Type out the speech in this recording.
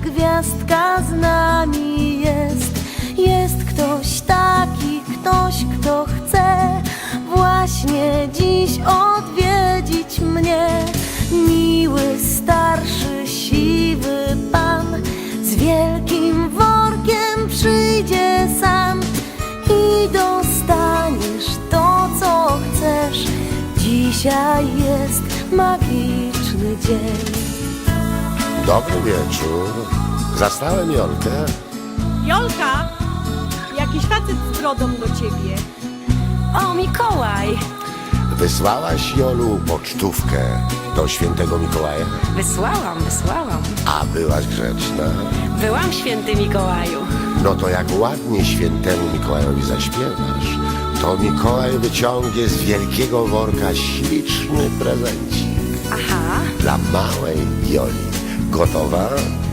gwiazdka z nami jest. Jest ktoś taki, ktoś, kto chce właśnie dziś odwiedzić mnie. Miły, starszy, siwy pan z wielkim workiem przyjdzie sam i dostaniesz to, co chcesz. Dzisiaj jest magiczny dzień. Dobry wieczór. Zastałem Jolkę. Jolka! Jakiś facet z brodą do ciebie. O, Mikołaj! Wysłałaś Jolu pocztówkę do świętego Mikołaja, Wysłałam, wysłałam. a byłaś grzeczna. Byłam święty Mikołaju. No to jak ładnie świętemu Mikołajowi zaśpiewasz, to Mikołaj wyciągnie z wielkiego worka śliczny prezencik Aha, dla małej Joli. Gotowa?